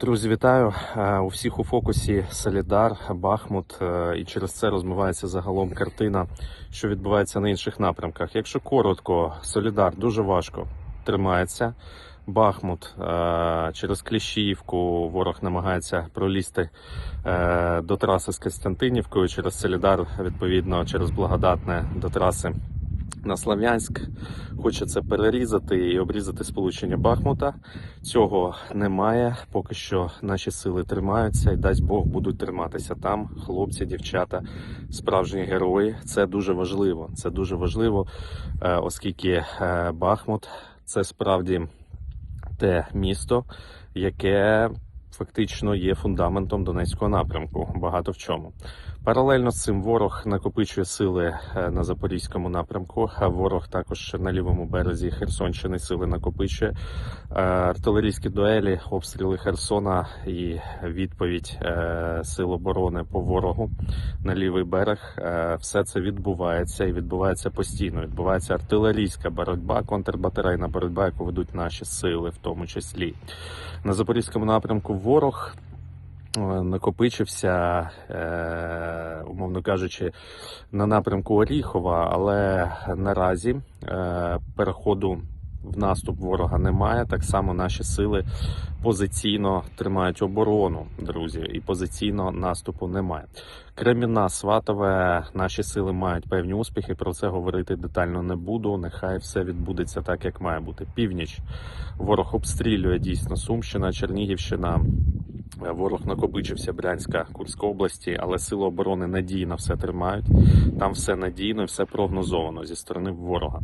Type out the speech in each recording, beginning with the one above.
Друзі, вітаю Е, у всіх у фокусі Солідар, Бахмут, е, і через це розмивається загалом картина, що відбувається на інших напрямках. Якщо коротко, Солідар дуже важко тримається. Бахмут е, через Кліщіївку ворог намагається пролізти до траси з Костянтинівкою. Через Солідар, відповідно, через Благодатне до траси на Слав'янськ. Хоче це перерізати і обрізати сполучення Бахмута. Цього немає. Поки що наші сили тримаються і дасть Бог будуть триматися там. Хлопці, дівчата, справжні герої. Це дуже важливо. Це дуже важливо, е, оскільки е, Бахмут це справді те місто, яке фактично є фундаментом Донецького напрямку. Багато в чому. Паралельно з цим ворог накопичує сили е, на запорізькому напрямку. А ворог також на лівому березі Херсонщини сили накопичує Е, артилерійські дуелі, обстріли Херсона і відповідь е, сил оборони по ворогу на лівий берег. Все це відбувається і відбувається постійно. Відбувається артилерійська боротьба, контрбатарейна боротьба, яку ведуть наші сили, в тому числі на запорізькому напрямку. Ворог е, накопичився, е, умовно кажучи, на напрямку Оріхова, але наразі е, переходу в наступ ворога немає. Так само наші сили позиційно тримають оборону, друзі, і позиційно наступу немає. Креміна, Сватове, наші сили мають певні успіхи. Про це говорити детально не буду. Нехай все відбудеться так, як має бути. Північ ворог обстрілює дійсно Сумщина, Чернігівщина. Ворог накопичився Брянська, Курська області, але сили оборони надійно все тримають. Там все надійно, все прогнозовано зі сторони ворога.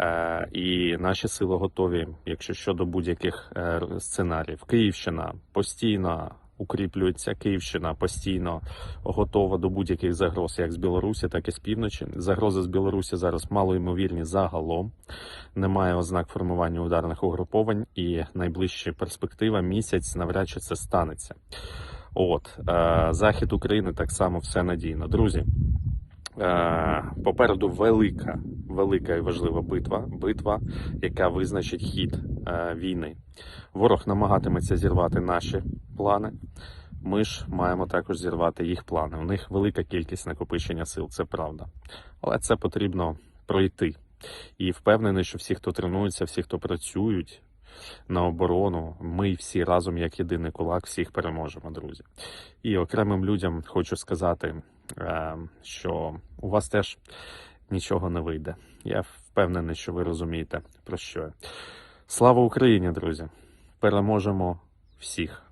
Е, і наші сили готові, якщо щодо будь-яких е, сценаріїв. Київщина постійно укріплюється. Київщина постійно готова до будь-яких загроз, як з Білорусі, так і з півночі. Загрози з Білорусі зараз малоймовірні загалом. Немає ознак формування ударних угруповань, і найближча перспектива місяць навряд чи це станеться. От е, захід України так само все надійно. Друзі. Е, Попереду велика, велика і важлива битва, битва, яка визначить хід війни. Ворог намагатиметься зірвати наші плани. Ми ж маємо також зірвати їх плани. У них велика кількість накопичення сил, це правда. Але це потрібно пройти. І впевнений, що всі, хто тренується, всі, хто працюють на оборону, ми всі разом, як єдиний кулак, всіх переможемо, друзі. І окремим людям хочу сказати, е, що у вас теж нічого не вийде. Я впевнений, що ви розумієте, про що я. Слава Україні, друзі! Переможемо всіх!